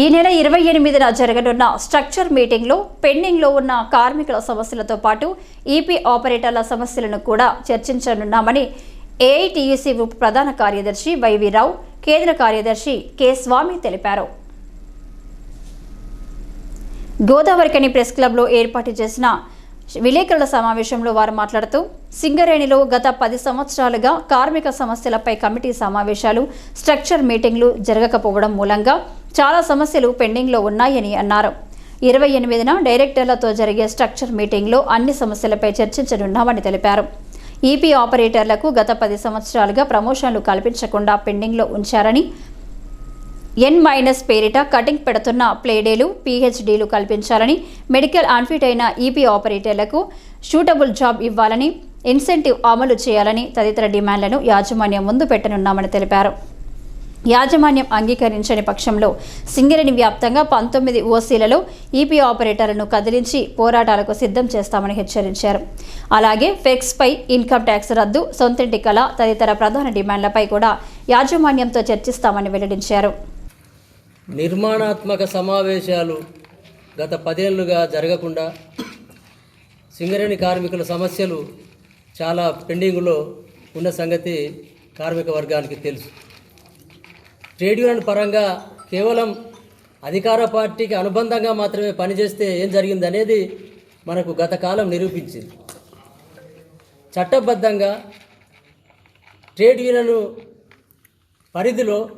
ఈ నెల ఇరవై ఎనిమిదిన జరగనున్న స్ట్రక్చర్ మీటింగ్లో పెండింగ్లో ఉన్న కార్మికుల సమస్యలతో పాటు ఈపీ ఆపరేటర్ల సమస్యలను కూడా చర్చించనున్నామని ఏఐటీయూసీ ఉప ప్రధాన కార్యదర్శి వైవి రావు కేంద్ర కార్యదర్శి కె స్వామి తెలిపారు. గోదావరికని ప్రెస్ క్లబ్లో ఏర్పాటు చేసిన విలేకరుల సమావేశంలో వారు మాట్లాడుతూ సింగరేణిలో గత పది సంవత్సరాలుగా కార్మిక సమస్యలపై కమిటీ సమావేశాలు స్ట్రక్చర్ మీటింగ్లు జరగకపోవడం మూలంగా చాలా సమస్యలు పెండింగ్లో ఉన్నాయని అన్నారు. ఇరవై ఎనిమిదిన డైరెక్టర్లతో జరిగే స్ట్రక్చర్ మీటింగ్లో అన్ని సమస్యలపై చర్చించనున్నామని తెలిపారు. ఈపీ ఆపరేటర్లకు గత పది సంవత్సరాలుగా ప్రమోషన్లు కల్పించకుండా పెండింగ్లో ఉంచారని ఎన్ మైనస్ పేరిట కటింగ్ పెడుతున్న ప్లేడేలు పీహెచ్డీలు కల్పించాలని మెడికల్ అన్ఫిట్ అయిన ఈపీ ఆపరేటర్లకు షూటబుల్ జాబ్ ఇవ్వాలని ఇన్సెంటివ్ అమలు చేయాలని తదితర డిమాండ్లను యాజమాన్యం ముందు పెట్టనున్నామని తెలిపారు. యాజమాన్యం అంగీకరించని పక్షంలో సింగరేణి వ్యాప్తంగా పంతొమ్మిది ఓసీలలో ఈపీ ఆపరేటర్లను కదిలించి పోరాటాలకు సిద్ధం చేస్తామని హెచ్చరించారు. అలాగే ఫెక్స్పై ఇన్కమ్ ట్యాక్స్ రద్దు సొంతింటి కళ తదితర ప్రధాన డిమాండ్లపై కూడా యాజమాన్యంతో చర్చిస్తామని వెల్లడించారు. నిర్మాణాత్మక సమావేశాలు గత పదేళ్ళుగా జరగకుండా సింగరేణి కార్మికుల సమస్యలు చాలా పెండింగ్లో ఉన్న సంగతి కార్మిక వర్గానికి తెలుసు. ట్రేడ్ యూనియన్ పరంగా కేవలం అధికార పార్టీకి అనుబంధంగా మాత్రమే పనిచేస్తే ఏం జరిగింది అనేది మనకు గత కాలం నిరూపించింది. చట్టబద్ధంగా ట్రేడ్ యూనియన్ పరిధిలో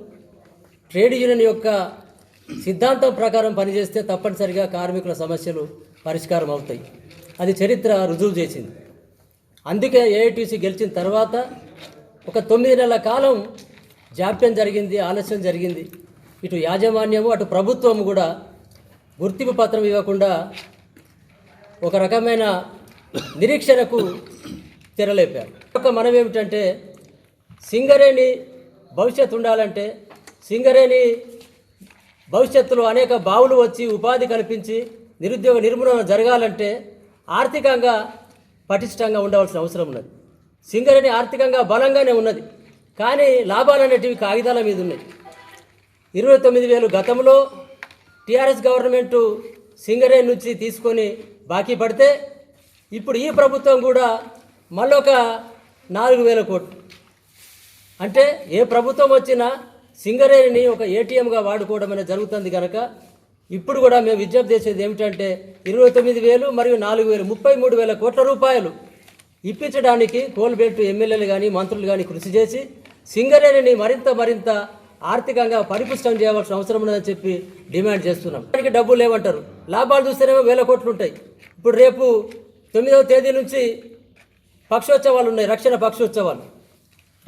ట్రేడ్ యూనియన్ యొక్క సిద్ధాంతం ప్రకారం పనిచేస్తే తప్పనిసరిగా కార్మికుల సమస్యలు పరిష్కారం అవుతాయి. అది చరిత్ర రుజువు చేసింది. అందుకే ఏఐటీసీ గెలిచిన తర్వాత ఒక తొమ్మిది నెలల కాలం జాప్యం జరిగింది ఆలస్యం జరిగింది. ఇటు యాజమాన్యము అటు ప్రభుత్వం కూడా గుర్తింపు పత్రం ఇవ్వకుండా ఒక రకమైన నిరీక్షణకు తెరలేపారు. ఒక మనం ఏమిటంటే సింగరేణి భవిష్యత్తు ఉండాలంటే సింగరేణి భవిష్యత్తులో అనేక బావులు వచ్చి ఉపాధి కల్పించి నిరుద్యోగ నిర్మూలన జరగాలంటే ఆర్థికంగా పటిష్టంగా ఉండవలసిన అవసరం ఉన్నది. సింగరేణి ఆర్థికంగా బలంగానే ఉన్నది. కానీ లాభాలు అనేటివి కాగితాల మీద ఉన్నాయి. ఇరవై తొమ్మిది వేలు గతంలో టీఆర్ఎస్ గవర్నమెంటు సింగరేణి నుంచి తీసుకొని బాకీ పడితే ఇప్పుడు ఈ ప్రభుత్వం కూడా మళ్ళొక నాలుగు వేల కోట్లు. అంటే ఏ ప్రభుత్వం వచ్చినా సింగరేణిని ఒక ఏటీఎంగా వాడుకోవడం అనేది జరుగుతుంది కనుక ఇప్పుడు కూడా మేము విజ్ఞప్తి చేసేది ఏమిటంటే ఇరవై తొమ్మిది వేలు మరియు నాలుగు వేలు ముప్పై మూడు వేల కోట్ల రూపాయలు ఇప్పించడానికి కోల్బెట్టు ఎమ్మెల్యేలు కానీ మంత్రులు కానీ కృషి చేసి సింగరేణిని మరింత మరింత ఆర్థికంగా పరిపుష్టం చేయవలసిన అవసరం ఉన్నదని చెప్పి డిమాండ్ చేస్తున్నాం. దానికి డబ్బులు లేవంటారు. లాభాలు చూస్తేనేమో వేల కోట్లు ఉంటాయి. ఇప్పుడు రేపు తొమ్మిదవ తేదీ నుంచి పక్షోత్సవాలు ఉన్నాయి రక్షణ పక్షోత్సవాలు.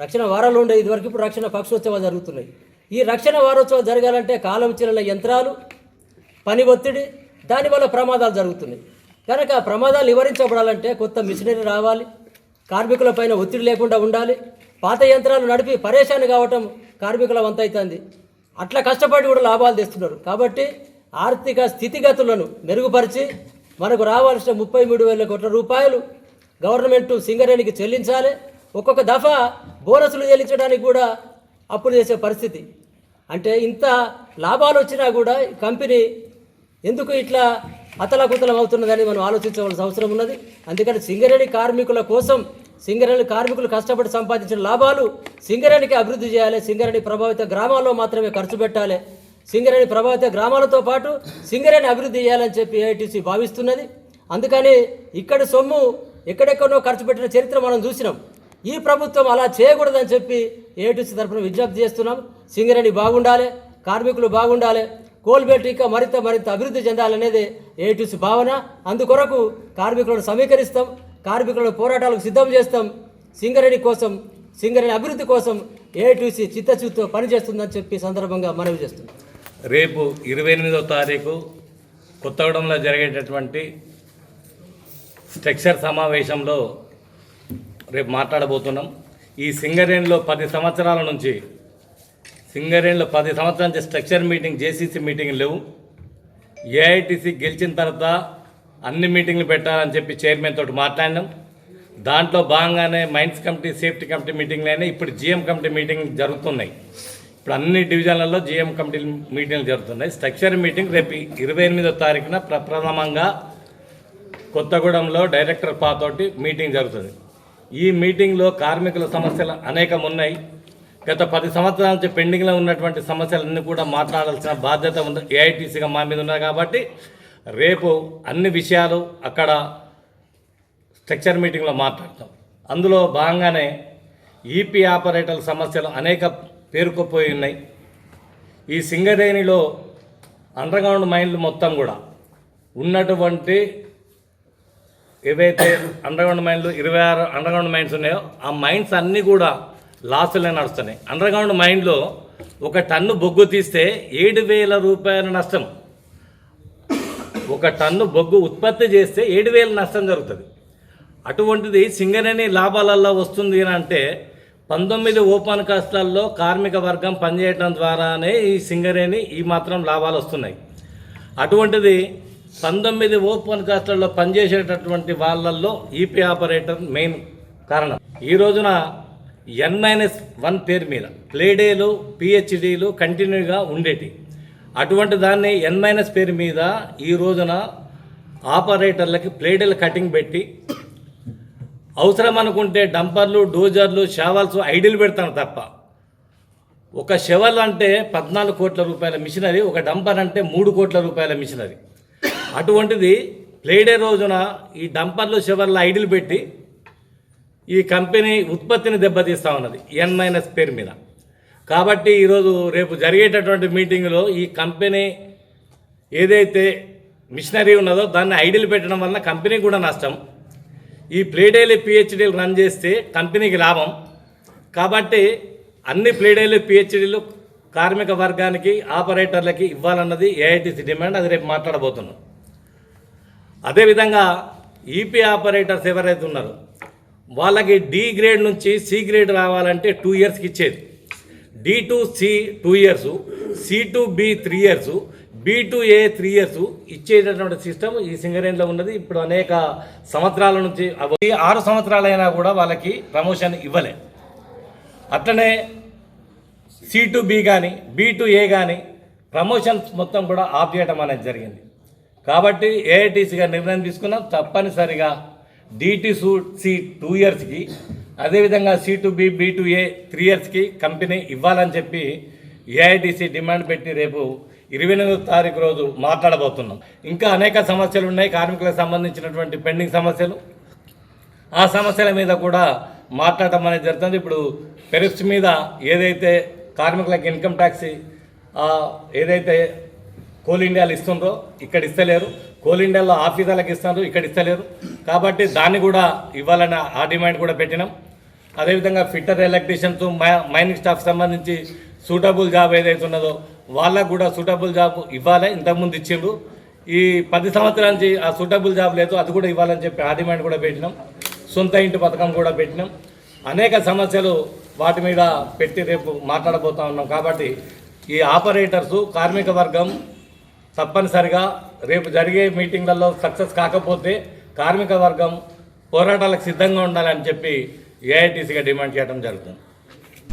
రక్షణ వారాలు ఉండే ఇదివరకు ఇప్పుడు రక్షణ పక్షోత్సవాలు జరుగుతున్నాయి. ఈ రక్షణ వారోత్సవాలు జరగాలంటే కాలం చెల్లిన యంత్రాలు పని ఒత్తిడి దానివల్ల ప్రమాదాలు జరుగుతున్నాయి. కనుక ప్రమాదాలు నివారించబడాలంటే కొత్త మిషనరీ రావాలి కార్మికులపైన ఒత్తిడి లేకుండా ఉండాలి పాత యంత్రాలు నడిపి పరేషాన్ కావటం కార్మికుల వంతైతుంది. అట్లా కష్టపడి కూడా లాభాలు తెస్తున్నారు. కాబట్టి ఆర్థిక స్థితిగతులను మెరుగుపరిచి మనకు రావాల్సిన ముప్పై మూడు వేల కోట్ల రూపాయలు గవర్నమెంట్ సింగరేణికి చెల్లించాలి. ఒక్కొక్క దఫా బోనసులు చెల్లించడానికి కూడా అప్పులు చేసే పరిస్థితి. అంటే ఇంత లాభాలు వచ్చినా కూడా కంపెనీ ఎందుకు ఇట్లా అతలాకుతలం అవుతున్నదని మనం ఆలోచించవలసిన అవసరం ఉన్నది. అందుకని సింగరేణి కార్మికుల కోసం సింగరేణి కార్మికులు కష్టపడి సంపాదించిన లాభాలు సింగరేణికి అభివృద్ధి చేయాలి. సింగరేణి ప్రభావిత గ్రామాల్లో మాత్రమే ఖర్చు పెట్టాలి. సింగరేణి ప్రభావిత గ్రామాలతో పాటు సింగరేణి అభివృద్ధి చేయాలని చెప్పి ఏఐటీసీ భావిస్తున్నది. అందుకని ఇక్కడ సొమ్ము ఎక్కడెక్కడో ఖర్చు పెట్టిన చరిత్ర మనం చూసినాం. ఈ ప్రభుత్వం అలా చేయకూడదని చెప్పి ఏటీసీ తరఫున విజ్ఞప్తి చేస్తున్నాం. సింగరేణి బాగుండాలి కార్మికులు బాగుండాలి కోల్బెట్ ఇంకా మరింత మరింత అభివృద్ధి చెందాలనేది ఏటీసీ భావన. అందుకొరకు కార్మికులను సమీకరిస్తాం కార్మికులను పోరాటాలకు సిద్ధం చేస్తాం. సింగరేణి కోసం సింగరేణి అభివృద్ధి కోసం ఏటీసీ చిత్తశుద్ధితో పనిచేస్తుందని చెప్పి సందర్భంగా మనవి చేస్తున్నాం. రేపు ఇరవై ఎనిమిదో తారీఖు కొత్తగూడెంలో జరిగేటటువంటి స్ట్రక్చర్ సమావేశంలో రేపు మాట్లాడబోతున్నాం. ఈ సింగరేణిలో పది సంవత్సరాల నుంచి సింగరేణిలో పది సంవత్సరాల నుంచి స్ట్రక్చర్ మీటింగ్ జేసీసీ మీటింగ్ లేవు. ఏఐటీసీ గెలిచిన తర్వాత అన్ని మీటింగ్లు పెట్టాలని చెప్పి చైర్మన్ తోటి మాట్లాడినాం. దాంట్లో భాగంగానే మైన్స్ కమిటీ సేఫ్టీ కమిటీ మీటింగ్లు అయినాయి. ఇప్పుడు జిఎం కమిటీ మీటింగ్ జరుగుతున్నాయి. ఇప్పుడు ఇప్పుడు అన్ని డివిజన్లలో జిఎం కమిటీ మీటింగ్లు జరుగుతున్నాయి. స్ట్రక్చర్ మీటింగ్ రేపు ఇరవై ఎనిమిదో తారీఖున ప్రప్రథమంగా కొత్తగూడెంలో డైరెక్టర్ పాతోటి మీటింగ్ జరుగుతుంది. ఈ మీటింగ్లో కార్మికుల సమస్యలు అనేకం ఉన్నాయి గత పది సంవత్సరాల నుంచి పెండింగ్లో ఉన్నటువంటి సమస్యలన్నీ కూడా మాట్లాడాల్సిన బాధ్యత ఉంది. ఏఐటీసీగా మా మీద ఉన్నది కాబట్టి రేపు అన్ని విషయాలు అక్కడ స్ట్రక్చర్ మీటింగ్లో మాట్లాడతాం. అందులో భాగంగానే ఈపీ ఆపరేటర్ల సమస్యలు అనేక పేరుకుపోయి ఉన్నాయి. ఈ సింగరేణిలో అండర్గ్రౌండ్ మైన్లు మొత్తం కూడా ఉన్నటువంటి ఏవైతే అండర్గ్రౌండ్ మైన్లు ఇరవై ఆరు అండర్గ్రౌండ్ మైన్స్ ఉన్నాయో ఆ మైన్స్ అన్నీ కూడా లాసులే నడుస్తున్నాయి. అండర్గ్రౌండ్ మైన్లో ఒక టన్ను బొగ్గు తీస్తే ఏడు వేల రూపాయల నష్టం. ఒక టన్ను బొగ్గు ఉత్పత్తి చేస్తే ఏడు వేల నష్టం జరుగుతుంది. అటువంటిది సింగరేణి లాభాలల్లో వస్తుంది అని అంటే పంతొమ్మిది ఓపెన్ కాస్ట్లలో కార్మిక వర్గం పనిచేయడం ద్వారానే ఈ సింగరేణి ఈ మాత్రం లాభాలు వస్తున్నాయి. అటువంటిది పంతొమ్మిది ఓపెన్ కాస్ట్లలో పనిచేసేటటువంటి వాళ్ళల్లో ఈపీ ఆపరేటర్ మెయిన్ కారణం. ఈ రోజున ఎన్ మైనస్ వన్ పేరు మీద ప్లేడేలు పిహెచ్డీలు కంటిన్యూగా ఉండేటి. అటువంటి దాన్ని ఎన్ మైనస్ పేరు మీద ఈ రోజున ఆపరేటర్లకి ప్లేడేలు కటింగ్ పెట్టి అవసరం అనుకుంటే డంపర్లు డోజర్లు షావల్స్ ఐడిల్ పెడతాను తప్ప. ఒక షెవల్ అంటే పద్నాలుగు కోట్ల రూపాయల మిషనరీ ఒక డంపర్ అంటే మూడు కోట్ల రూపాయల మిషనరీ. అటువంటిది ప్లేడే రోజున ఈ డంపర్లు షెవర్ల ఐడిల్ పెట్టి ఈ కంపెనీ ఉత్పత్తిని దెబ్బతీస్తూ ఉన్నది ఎన్ మైనస్ పేరు మీద. కాబట్టి ఈరోజు రేపు జరిగేటటువంటి మీటింగ్లో ఈ కంపెనీ ఏదైతే మిషనరీ ఉన్నదో దాన్ని ఐడిల్ పెట్టడం వలన కంపెనీకి కూడా నష్టం. ఈ ప్లేడేలు పిహెచ్డీలు రన్ చేస్తే కంపెనీకి లాభం. కాబట్టి అన్ని ప్లేడేలు పిహెచ్డీలు కార్మిక వర్గానికి ఆపరేటర్లకి ఇవ్వాలన్నది ఏఐటీసీ డిమాండ్ అది రేపు మాట్లాడబోతున్నాం. అదేవిధంగా ఈపీ ఆపరేటర్స్ ఎవరైతే ఉన్నారో వాళ్ళకి డి గ్రేడ్ నుంచి సి గ్రేడ్ రావాలంటే టూ ఇయర్స్కి ఇచ్చేది. D to C two years C to B three years B to A three years ఇచ్చేటటువంటి సిస్టమ్ ఈ సింగరేణిలో ఉన్నది. ఇప్పుడు అనేక సంవత్సరాల నుంచి ఆరు సంవత్సరాలైనా కూడా వాళ్ళకి ప్రమోషన్ ఇవ్వలే. అట్లనే సి టు బి కానీ బి టు ఏ కానీ ప్రమోషన్స్ మొత్తం కూడా ఆఫ్ చేయడం అనేది జరిగింది. కాబట్టి ఏఐటీసీగా నిర్ణయం తీసుకున్నాం. తప్పనిసరిగా డిటీసు సూ సి టూ ఇయర్స్కి అదేవిధంగా C to B B to A three ఇయర్స్కి కంపెనీ ఇవ్వాలని చెప్పి ఏఐటీసీ డిమాండ్ పెట్టి రేపు ఇరవై ఎనిమిదో తారీఖు రోజు మాట్లాడబోతున్నాం. ఇంకా అనేక సమస్యలు ఉన్నాయి. కార్మికులకు సంబంధించినటువంటి పెండింగ్ సమస్యలు. ఆ సమస్యల మీద కూడా మాట్లాడటం అనేది జరుగుతుంది. ఇప్పుడు పెరిస్ట్ మీద ఏదైతే కార్మికులకు ఇన్కమ్ ట్యాక్స్ ఏదైతే కోల్ ఇండియాలో ఇస్తుండ్రో ఇక్కడ ఇస్తలేరు. కోల్ ఇండియాలో ఆఫీసర్లకు ఇస్తున్నారు ఇక్కడ ఇస్తలేరు. కాబట్టి దాన్ని కూడా ఇవ్వాలని ఆ డిమాండ్ కూడా పెట్టినాం. అదేవిధంగా ఫిట్టర్ ఎలక్ట్రీషియన్స్ మైనింగ్ స్టాఫ్ సంబంధించి సూటబుల్ జాబ్ ఏదైతే ఉన్నదో వాళ్ళకు కూడా సూటబుల్ జాబ్ ఇవ్వాలి ఇంతకుముందు ఇచ్చిండ్రు. ఈ పది సంవత్సరాల నుంచి ఆ సూటబుల్ జాబ్ లేదు అది కూడా ఇవ్వాలని చెప్పి ఆ డిమాండ్ కూడా పెట్టినాం. సొంత ఇంటి పథకం కూడా పెట్టినాం. అనేక సమస్యలు వాటి మీద పెట్టి రేపు మాట్లాడబోతా ఉన్నాం. కాబట్టి ఈ ఆపరేటర్సు కార్మిక వర్గం తప్పనిసరిగా రేపు జరిగే మీటింగ్లలో సక్సెస్ కాకపోతే కార్మిక వర్గం పోరాటాలకు సిద్ధంగా ఉండాలని చెప్పి ఏఐటీసీగా డిమాండ్ చేయడం జరుగుతుంది.